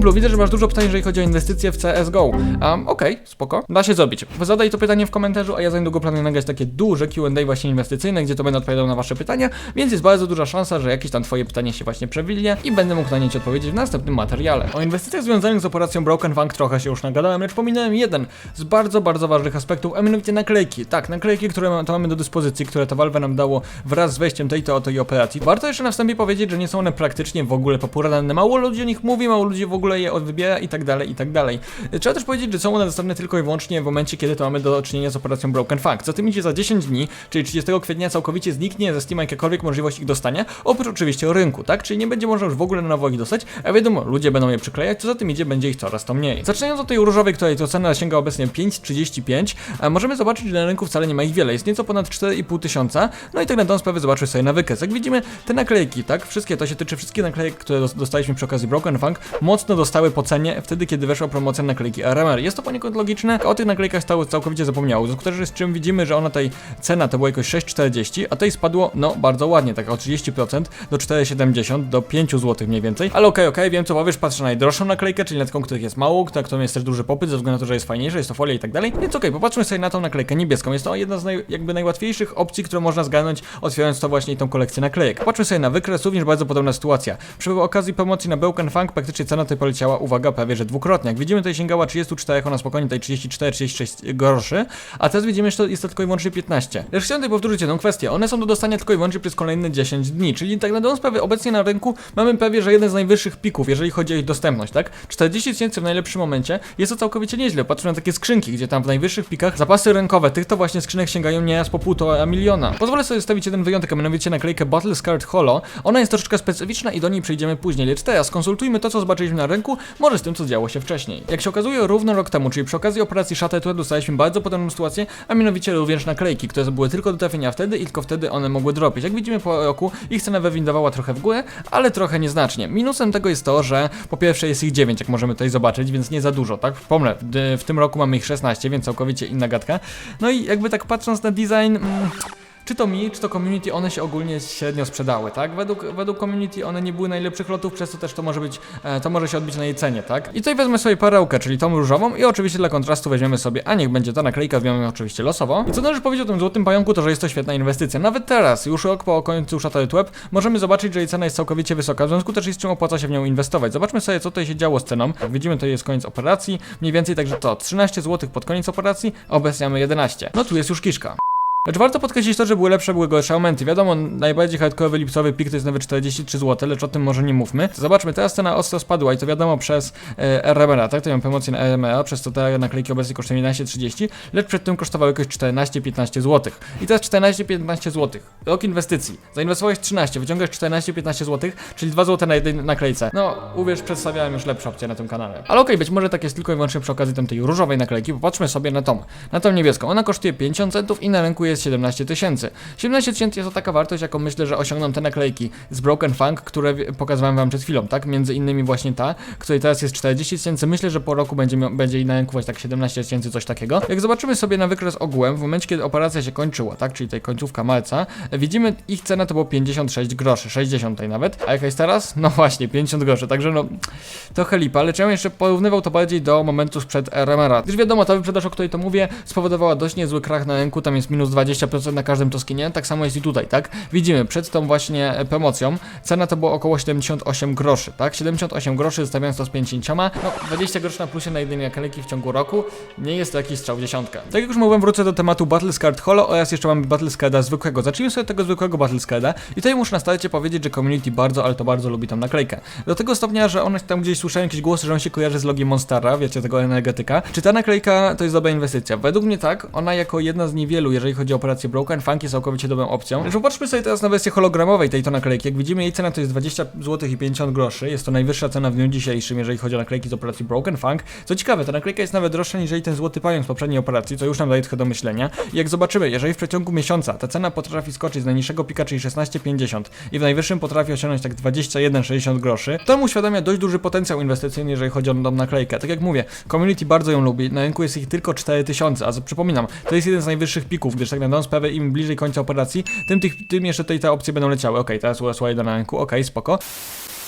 Kumplu, widzę, że masz dużo pytań, jeżeli chodzi o inwestycje w CSGO. Um, okej, spoko. Da się zrobić. Zadaj to pytanie w komentarzu, a ja za niedługo planuję nagrać takie duże Q&A właśnie inwestycyjne, gdzie to będę odpowiadał na wasze pytania, więc jest bardzo duża szansa, że jakieś tam twoje pytanie się właśnie przewilnie i będę mógł na nie ci odpowiedzieć w następnym materiale. O inwestycjach związanych z operacją Broken Funk trochę się już nagadałem, lecz pominąłem jeden z bardzo, bardzo ważnych aspektów, a mianowicie naklejki. Tak, naklejki, które to mamy do dyspozycji, które to Valve nam dało wraz z wejściem tej to i operacji. Warto jeszcze na wstępie powiedzieć, że nie są one praktycznie w ogóle popularne. Mało ludzi o nich mówi, mało ludzi w ogóle je wybiera i tak dalej, i tak dalej. Trzeba też powiedzieć, że są one dostępne tylko i wyłącznie w momencie, kiedy to mamy do czynienia z operacją Broken Funk. Co tym idzie za 10 dni, czyli 30 kwietnia całkowicie zniknie ze Steam jakakolwiek możliwość ich dostania, oprócz oczywiście rynku, tak? Czyli nie będzie można już w ogóle na nowo ich dostać, a wiadomo, ludzie będą je przyklejać, co za tym idzie, będzie ich coraz to mniej. Zaczynając od tej różowej, której to cena sięga obecnie 5,35, a możemy zobaczyć, że na rynku wcale nie ma ich wiele, jest nieco ponad 4,5 tysiąca, no i tak na tą sprawę zobaczmy sobie na wykres. Jak widzimy, te naklejki, tak? Wszystkie, to się tyczy wszystkich naklejek, które dos- dostaliśmy przy okazji Broken Funk, mocno dostały po cenie wtedy, kiedy weszła promocja naklejki RMR. Jest to poniekąd logiczne, o tych naklejkach stało całkowicie zapomniało, w też z czym widzimy, że ona tej cena to była jakoś 6,40, a tej spadło, no, bardzo ładnie, tak o 30% do 4,70, do 5 zł mniej więcej, ale okej, okej, wiem co powiesz, patrzę na najdroższą naklejkę, czyli na taką, których jest mało, na którą jest też duży popyt, ze względu na to, że jest fajniejsza, jest to folia i tak dalej, więc okej, popatrzmy sobie na tą naklejkę niebieską, jest to jedna z naj, jakby najłatwiejszych opcji, którą można zgarnąć, otwierając to właśnie tą kolekcję naklejek. Popatrzmy sobie na wykres, również bardzo podobna sytuacja. Przy okazji promocji na Funk praktycznie cena tej poleciała, uwaga, prawie że dwukrotnie. Jak widzimy, tutaj sięgała 34, ona spokojnie tutaj 34-36 groszy, a teraz widzimy, że to jest to tylko i wyłącznie 15. Lecz chciałem tutaj powtórzyć jedną kwestię, one są do dostania tylko i wyłącznie przez kolejne 10 dni, czyli tak na dobrą sprawę obecnie na rynku mamy prawie, że jeden z najwyższych pików, jeżeli chodzi o ich dostępność, tak? 40 tysięcy w najlepszym momencie jest to całkowicie nieźle, patrzmy na takie skrzynki, gdzie tam w najwyższych pikach zapasy rynkowe tych to właśnie skrzynek sięgają nieraz po półtora miliona. Pozwolę sobie stawić jeden wyjątek, a mianowicie naklejkę Battle Scarred Holo. Ona jest troszeczkę specyficzna i do niej przejdziemy później, lecz teraz konsultujmy to, co zobaczyliśmy na rynku, może z tym, co działo się wcześniej. Jak się okazuje, równo rok temu, czyli przy okazji operacji Shattered dostaliśmy bardzo podobną sytuację, a mianowicie również naklejki, które były tylko do trafienia wtedy i tylko wtedy one mogły dropić. Jak widzimy po roku, ich cena wywindowała trochę w górę, ale trochę nieznacznie. Minusem tego jest to, że po pierwsze jest ich 9, jak możemy tutaj zobaczyć, więc nie za dużo, tak? Wspomnę, w tym roku mamy ich 16, więc całkowicie inna gadka. No i jakby tak patrząc na design, mm, czy to mi, czy to community, one się ogólnie średnio sprzedały, tak? Według, według community one nie były najlepszych lotów, przez to też to może być, e, to może się odbić na jej cenie, tak? I tutaj wezmę sobie perełkę, czyli tą różową i oczywiście dla kontrastu weźmiemy sobie, a niech będzie ta naklejka, ją oczywiście losowo. I co należy powiedzieć o tym złotym pająku, to że jest to świetna inwestycja. Nawet teraz, już rok po końcu Shattered Web, możemy zobaczyć, że jej cena jest całkowicie wysoka, w związku też jest czym opłaca się w nią inwestować. Zobaczmy sobie, co tutaj się działo z ceną. Jak widzimy, to jest koniec operacji, mniej więcej także to 13 zł pod koniec operacji, obecnie mamy 11. No tu jest już kiszka. Lecz warto podkreślić to, że były lepsze, były gorsze aumenty. Wiadomo, najbardziej hardkorowy lipcowy pik to jest nawet 43 zł, lecz o tym może nie mówmy. Zobaczmy, teraz cena ostro spadła i to wiadomo przez e, RMR, tak? To mam promocję na RMR, przez to te naklejki obecnie kosztują 11,30, lecz przed tym kosztowały jakoś 14-15 zł. I teraz 14-15 zł. Rok inwestycji. Zainwestowałeś 13, wyciągasz 14-15 zł, czyli 2 zł na jednej naklejce. No, uwierz, przedstawiałem już lepsze opcje na tym kanale. Ale okej, być może tak jest tylko i wyłącznie przy okazji tamtej różowej naklejki. Popatrzmy sobie na tą, na tą niebieską. Ona kosztuje 50 centów i na rynku jest 17 tysięcy. 17 tysięcy jest to taka wartość, jaką myślę, że osiągną te naklejki z Broken Funk, które pokazywałem wam przed chwilą, tak? Między innymi właśnie ta, której teraz jest 40 tysięcy. Myślę, że po roku będzie, będzie na rynku tak 17 tysięcy, coś takiego. Jak zobaczymy sobie na wykres ogółem, w momencie, kiedy operacja się kończyła, tak? Czyli tej końcówka marca, widzimy ich cena to było 56 groszy, 60 tutaj nawet. A jaka jest teraz? No właśnie, 50 groszy, także no trochę lipa, lecz ja bym jeszcze porównywał to bardziej do momentu sprzed RMR-a. Gdyż wiadomo, ta wyprzedaż, o której to mówię, spowodowała dość niezły krach na rynku, tam jest minus 20% na każdym toskinie, tak samo jest i tutaj, tak? Widzimy, przed tą właśnie e, promocją cena to było około 78 groszy, tak? 78 groszy zostawiając to z 50, no 20 groszy na plusie na jednej naklejki w ciągu roku, nie jest to jakiś strzał w dziesiątkę. Tak jak już mówiłem, wrócę do tematu Battle Scarred Holo oraz jeszcze mamy Battle Scarda zwykłego. Zacznijmy sobie tego zwykłego Battle Scarda i tutaj muszę na starcie powiedzieć, że community bardzo, ale to bardzo lubi tą naklejkę. Do tego stopnia, że one tam gdzieś słyszałem jakieś głosy, że on się kojarzy z logiem Monstera, wiecie, tego energetyka. Czy ta naklejka to jest dobra inwestycja? Według mnie tak, ona jako jedna z niewielu, jeżeli chodzi o operację Broken Funk jest całkowicie dobrą opcją. Lecz popatrzmy sobie teraz na wersję hologramowej tej to naklejki. Jak widzimy, jej cena to jest 20 zł i 50 groszy. Jest to najwyższa cena w dniu dzisiejszym, jeżeli chodzi o naklejki z operacji Broken Funk. Co ciekawe, ta naklejka jest nawet droższa niż ten złoty pająk z poprzedniej operacji, co już nam daje trochę do myślenia. I jak zobaczymy, jeżeli w przeciągu miesiąca ta cena potrafi skoczyć z najniższego pika, czyli 16,50 i w najwyższym potrafi osiągnąć tak 21,60 groszy, to uświadamia dość duży potencjał inwestycyjny, jeżeli chodzi o tą naklejkę. Tak jak mówię, community bardzo ją lubi, na rynku jest ich tylko 4000, a przypominam, to jest jeden z najwyższych pików, gdyż tak dobrą sprawę im bliżej końca operacji, tym, tych, tym jeszcze tutaj te opcje będą leciały. Okej, teraz urosła jedna na rynku, okej, spoko.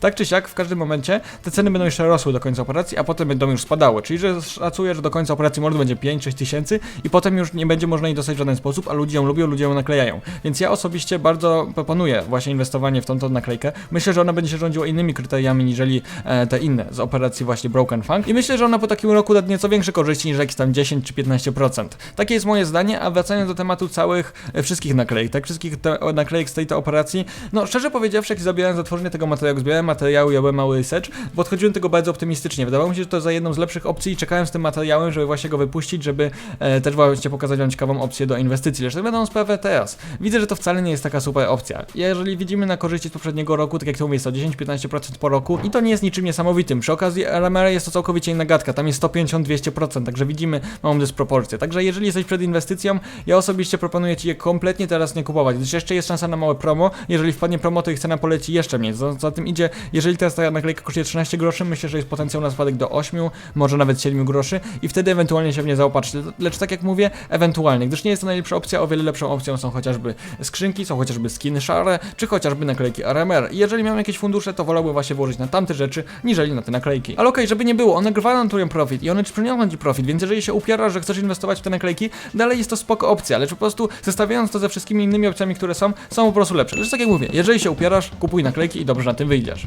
Tak czy siak, w każdym momencie te ceny będą jeszcze rosły do końca operacji, a potem będą już spadały. Czyli, że szacuję, że do końca operacji mord będzie 5-6 tysięcy i potem już nie będzie można jej dostać w żaden sposób, a ludzie ją lubią, ludzie ją naklejają. Więc ja osobiście bardzo proponuję właśnie inwestowanie w tą, tą naklejkę. Myślę, że ona będzie się rządziła innymi kryteriami niżeli e, te inne z operacji właśnie Broken Funk i myślę, że ona po takim roku da nieco większe korzyści niż jakieś tam 10 czy 15%. Takie jest moje zdanie, a wracając do tematu całych e, wszystkich naklejek, tak, wszystkich te, naklejek z tej operacji, no szczerze powiedziawszy, jak zabierałem za tworzenie tego materiału, zbierałem materiały, ja byłem mały research, podchodziłem tego bardzo optymistycznie. Wydawało mi się, że to za jedną z lepszych opcji i czekałem z tym materiałem, żeby właśnie go wypuścić, żeby e, też właśnie pokazać wam ciekawą opcję do inwestycji. Tak będą sprawę teraz. Widzę, że to wcale nie jest taka super opcja. Jeżeli widzimy na korzyści z poprzedniego roku, tak jak to mówię, jest to 10-15% po roku i to nie jest niczym niesamowitym. Przy okazji RMR jest to całkowicie inna gadka, tam jest 150-200%, także widzimy małą dysproporcję. Także jeżeli jesteś przed inwestycją, ja osobiście proponuję Ci je kompletnie teraz nie kupować, gdyż jeszcze jest szansa na małe promo. Jeżeli wpadnie promo, to ich cena poleci jeszcze mniej. Za, za tym idzie, jeżeli teraz ta naklejka kosztuje 13 groszy, myślę, że jest potencjał na spadek do 8, może nawet 7 groszy i wtedy ewentualnie się w nie zaopatrzyć. Lecz tak jak mówię, ewentualnie, gdyż nie jest to najlepsza opcja, o wiele lepszą opcją są chociażby skrzynki, są chociażby skiny szare, czy chociażby naklejki RMR. I jeżeli miałem jakieś fundusze, to wolałbym właśnie włożyć na tamte rzeczy, niżeli na te naklejki. Ale okej, żeby nie było, one gwarantują profit i one przyniosą Ci profit, więc jeżeli się upierasz, że chcesz inwestować w te naklejki, dalej jest to spoko opcja, lecz po prostu zestawiając to ze wszystkimi innymi opcjami, które są, są po prostu lepsze. Lecz tak jak mówię, jeżeli się upierasz, kupuj naklejki i dobrze na tym wyjdziesz.